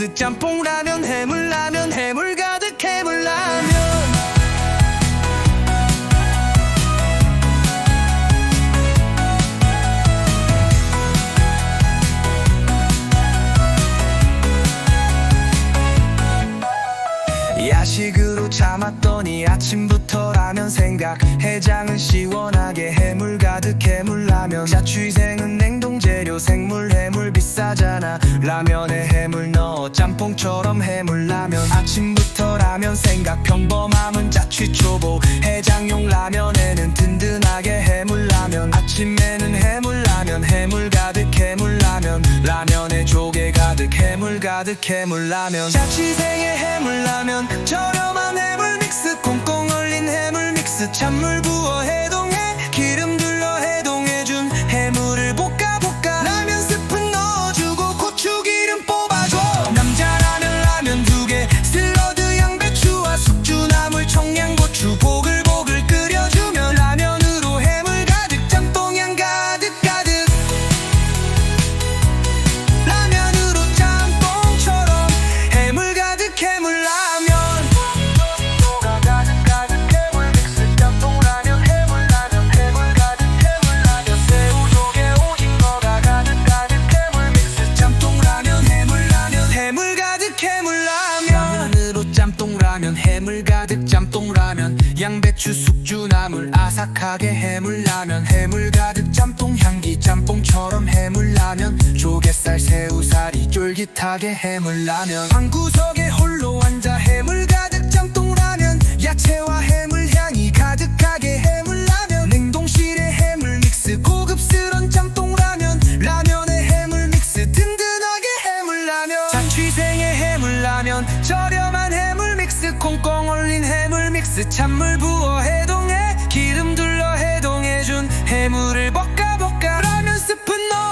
믹스 짬뽕 라면 해물 라면 해물 가득 해물 라면. 야식으로 참았더니 아침부터 라면 생각 해장은 시원하게 해물 가득 해물 라면. 자취생은 냉동 아침부터 라면 생각 평범함은 자취 초보. 해장용 라면에는 든든하게 해물라면. 아침에는 해물라면 해물 가득 해물라면. 라면에 조개 가득 해물 가득 해물라면. 자취생의 해물라면. 저렴한 해물 믹스 꽁꽁 얼린 해물 믹스. 찬물 부어 해 짬뽕라면 양배추 숙주나물 아삭하게 해물라면 해물 가득 짬뽕 향기 짬뽕처럼 해물라면 조갯살 새우살이 쫄깃하게 해물라면. 한 구석에 믹스 찬물 부어 해동해 기름 둘러 해동해준 해물을 볶아 볶아. 라면 스푼 넣어주고